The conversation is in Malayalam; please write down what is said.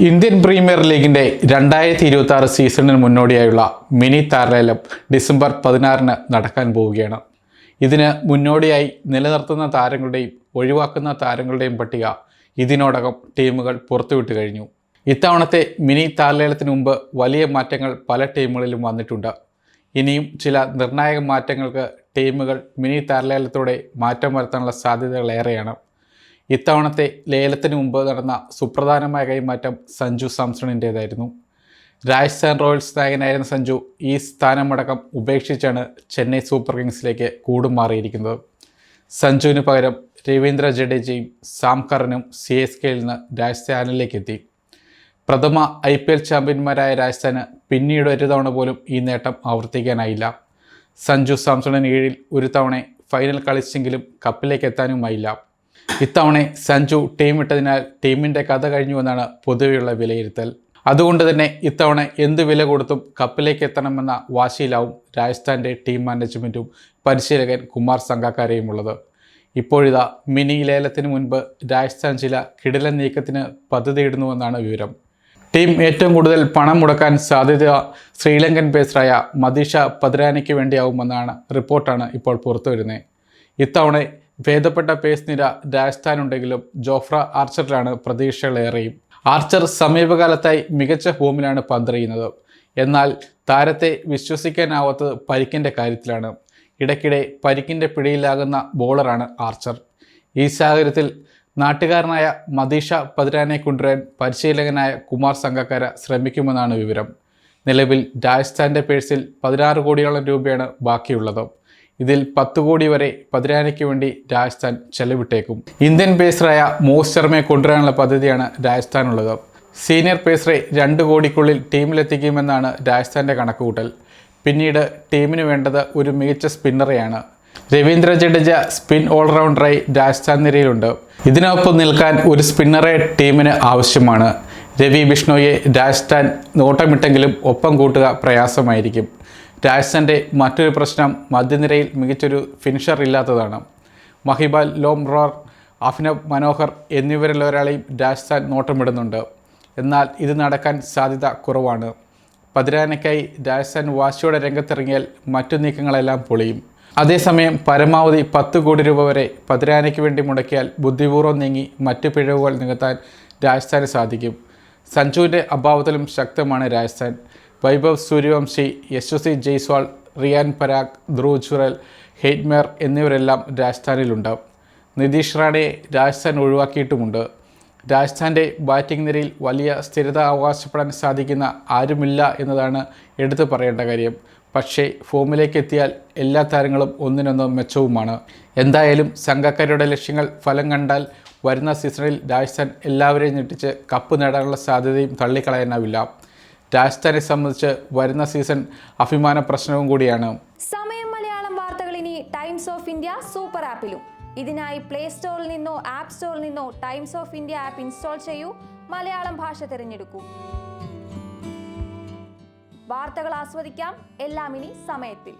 ഇന്ത്യൻ പ്രീമിയർ ലീഗിന്റെ രണ്ടായിരത്തി ഇരുപത്തി ആറ് സീസണിന് മുന്നോടിയായുള്ള മിനി താരലേലം ഡിസംബർ പതിനാറിന് നടക്കാൻ പോവുകയാണ്. ഇതിന് മുന്നോടിയായി നിലനിർത്തുന്ന താരങ്ങളുടെയും ഒഴിവാക്കുന്ന താരങ്ങളുടെയും പട്ടിക ഇതിനോടകം ടീമുകൾ പുറത്തുവിട്ട് കഴിഞ്ഞു. ഇത്തവണത്തെ മിനി താരലേലത്തിന് മുമ്പ് വലിയ മാറ്റങ്ങൾ പല ടീമുകളിലും വന്നിട്ടുണ്ട്. ഇനിയും ചില നിർണായക മാറ്റങ്ങൾക്ക് ടീമുകൾ മിനി താരലേലത്തോടെ മാറ്റം വരുത്താനുള്ള സാധ്യതകൾ ഏറെയാണ്. ഇത്തവണത്തെ ലേലത്തിന് മുമ്പ് നടന്ന സുപ്രധാനമായ കൈമാറ്റം സഞ്ജു സാംസണിന്റേതായിരുന്നു. രാജസ്ഥാൻ റോയൽസ് നായകനായിരുന്ന സഞ്ജു ഈ സ്ഥാനമടക്കം ഉപേക്ഷിച്ചാണ് ചെന്നൈ സൂപ്പർ കിങ്സിലേക്ക് കൂടുമാറിയിരിക്കുന്നത് സഞ്ജുവിന് പകരം രവീന്ദ്ര ജഡേജയും സാം കറനും സി എസ് കെയിൽ നിന്ന് രാജസ്ഥാനിലേക്ക് എത്തി. പ്രഥമ ഐ പി എൽ ചാമ്പ്യന്മാരായ രാജസ്ഥാന് പിന്നീട് ഒരു തവണ പോലും ഈ നേട്ടം ആവർത്തിക്കാനായില്ല. സഞ്ജു സാംസണിന് കീഴിൽ ഒരു തവണ ഫൈനൽ കളിച്ചെങ്കിലും കപ്പിലേക്ക് എത്താനുമായില്ല. ഇത്തവണ സഞ്ജു ടീം ഇട്ടതിനാൽ ടീമിന്റെ കഥ കഴിഞ്ഞുവെന്നാണ് പൊതുവെയുള്ള വിലയിരുത്തൽ. അതുകൊണ്ട് തന്നെ ഇത്തവണ എന്ത് വില കൊടുത്തും കപ്പിലേക്ക് എത്തണമെന്ന വാശിയിലാവും രാജസ്ഥാന്റെ ടീം മാനേജ്മെന്റും പരിശീലകൻ കുമാർ സംഘക്കാരെയും ഉള്ളത്. ഇപ്പോഴിതാ മിനി ലേലത്തിന് മുൻപ് രാജസ്ഥാൻ ചില കിടിലൻ നീക്കത്തിന് പദ്ധതിയിടുന്നുവെന്നാണ് വിവരം. ടീം ഏറ്റവും കൂടുതൽ പണം മുടക്കാൻ സാധ്യത ശ്രീലങ്കൻ പേസറായ മദീഷ പദ്രാനയ്ക്ക് വേണ്ടിയാവുമെന്നാണ് റിപ്പോർട്ടാണ് ഇപ്പോൾ പുറത്തുവരുന്നത്. ഇത്തവണ ഭേദപ്പെട്ട പേസ് നിര രാജസ്ഥാനുണ്ടെങ്കിലും ജോഫ്ര ആർച്ചറിലാണ് പ്രതീക്ഷകളേറെയും. ആർച്ചർ സമീപകാലത്തായി മികച്ച ഫോമിലാണ് പന്തറിയുന്നത് എന്നാൽ താരത്തെ വിശ്വസിക്കാനാവാത്തത് പരിക്കിന്റെ കാര്യത്തിലാണ്. ഇടയ്ക്കിടെ പരിക്കിന്റെ പിടിയിലാകുന്ന ബോളറാണ് ആർച്ചർ ഈ സാഹചര്യത്തിൽ നാട്ടുകാരനായ മദീഷ പതിരാനെ കൊണ്ടുവരാൻ പരിശീലകനായ കുമാർ സംഘക്കാര ശ്രമിക്കുമെന്നാണ് വിവരം. നിലവിൽ രാജസ്ഥാന്റെ പേഴ്സിൽ പതിനാറ് കോടിയോളം രൂപയാണ് ബാക്കിയുള്ളത്. ഇതിൽ പത്ത് കോടി വരെ പതിരാനയ്ക്ക് വേണ്ടി രാജസ്ഥാൻ ചെലവിട്ടേക്കും. ഇന്ത്യൻ പേസറായ മോസ് ശർമ്മയെ കൊണ്ടുവരാനുള്ള പദ്ധതിയാണ് രാജസ്ഥാനുള്ളത്. സീനിയർ പേസറെ രണ്ട് കോടിക്കുള്ളിൽ ടീമിലെത്തിക്കുമെന്നാണ് രാജസ്ഥാന്റെ കണക്കുകൂട്ടൽ. പിന്നീട് ടീമിന് വേണ്ടത് ഒരു മികച്ച സ്പിന്നറെയാണ്. രവീന്ദ്ര ജഡേജ സ്പിൻ ഓൾറൗണ്ടറായി രാജസ്ഥാൻ നിരയിലുണ്ട്. ഇതിനൊപ്പം നിൽക്കാൻ ഒരു സ്പിന്നറെ ടീമിന് ആവശ്യമാണ്. രവി ബിഷ്ണോയെ രാജസ്ഥാൻ നോട്ടമിട്ടെങ്കിലും ഒപ്പം കൂട്ടുക പ്രയാസമായിരിക്കും. രാജസ്ഥാന്റെ മറ്റൊരു പ്രശ്നം മധ്യനിരയിൽ മികച്ചൊരു ഫിനിഷർ ഇല്ലാത്തതാണ്. മഹിബാൽ ലോംറോർ അഭിനവ് മനോഹർ എന്നിവരിൽ ഒരാളെയും രാജസ്ഥാൻ നോട്ടമിടുന്നുണ്ട്. എന്നാൽ ഇത് നടക്കാൻ സാധ്യത കുറവാണ്. പതിരാനയ്ക്കായി രാജസ്ഥാൻ വാശിയോടെ രംഗത്തിറങ്ങിയാൽ മറ്റു നീക്കങ്ങളെല്ലാം പൊളിയും. അതേസമയം പരമാവധി പത്ത് കോടി രൂപ വരെ പതിരാനയ്ക്ക് വേണ്ടി മുടക്കിയാൽ ബുദ്ധിപൂർവം നീങ്ങി മറ്റു പിഴവുകൾ നികത്താൻ രാജസ്ഥാന് സാധിക്കും. സഞ്ജുവിന്റെ അഭാവത്തിലും ശക്തമാണ് രാജസ്ഥാൻ. വൈഭവ് സൂര്യവംശി യശസ്വി ജയ്സ്വാൾ റിയാൻ പരാഗ് ധ്രുവ് ചുറൽ ഹെയ്റ്റ്മേർ എന്നിവരെല്ലാം രാജസ്ഥാനിലുണ്ട്. നിതീഷ് റാണയെ രാജസ്ഥാൻ ഒഴിവാക്കിയിട്ടുമുണ്ട്. രാജസ്ഥാന്റെ ബാറ്റിംഗ് നിരയിൽ വലിയ സ്ഥിരത അവകാശപ്പെടാൻ സാധിക്കുന്ന ആരുമില്ല എന്നതാണ് എടുത്തു പറയേണ്ട കാര്യം. പക്ഷേ ഫോമിലേക്ക് എത്തിയാൽ എല്ലാ താരങ്ങളും ഒന്നിനൊന്ന് മെച്ചവുമാണ്. എന്തായാലും സംഘക്കാരുടെ ലക്ഷ്യങ്ങൾ ഫലം കണ്ടാൽ വരുന്ന സീസണിൽ രാജസ്ഥാൻ എല്ലാവരെയും ഞെട്ടിച്ച് കപ്പ് നേടാനുള്ള സാധ്യതയും തള്ളിക്കളയാനാവില്ല. രാജസ്ഥാനെ സംബന്ധിച്ച് വരുന്ന സീസൺ അഭിമാന പ്രശ്നവും കൂടിയാണ്. സമയം മലയാളം വാർത്തകൾ ഇനി ടൈംസ് ഓഫ് ഇന്ത്യ സൂപ്പർ ആപ്പിലും. ഇതിനായി പ്ലേ സ്റ്റോറിൽ നിന്നോ ആപ്പ് സ്റ്റോറിൽ നിന്നോ Times of India app install ചെയ്യൂ. മലയാളം ഭാഷ തിരഞ്ഞെടുക്കൂ. വാർത്തകൾ ആസ്വദിക്കാം. എല്ലാം ഇനി സമയത്തിൽ.